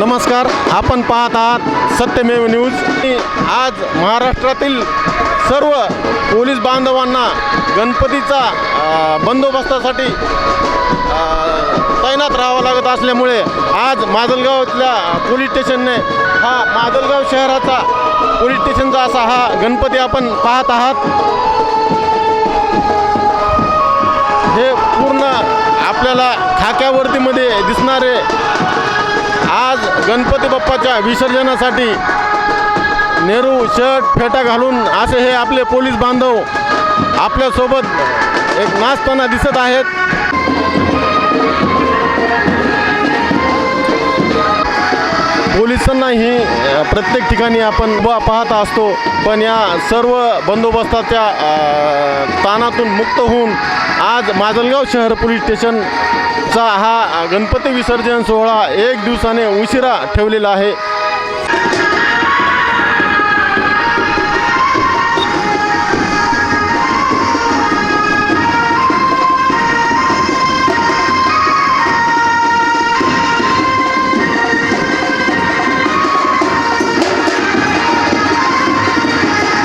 नमस्कार आपण पाहत आहात सत्यमेव न्यूज. आज महाराष्ट्रातील सर्व पोलीस बांधवांना गणपतीचा बंदोबस्तासाठी तैनात राहावं लागत असल्यामुळे आज माजलगावातल्या पोलीस स्टेशनने हा माजलगाव शहराचा पोलीस स्टेशनचा असा हा गणपती आपण पाहत आहात. हे पूर्ण आपल्याला खाक्यावरतीमध्ये दिसणारे गणपती बाप्पाच्या विसर्जनासाठी नेहरू शर्ट फेटा घालून असे हे आपले पोलीस बांधव आपल्यासोबत एक नाचताना दिसत आहेत. पोलिसांनाही ही प्रत्येक ठिकाणी आपण उभा पाहत असतो. पण या सर्व बंदोबस्ताच्या ताणातून मुक्त होऊन आज माजलगाव शहर पोलीस चा हा गणपती विसर्जन सोहळा एक दिवसाने उशिरा ठेवलेला आहे.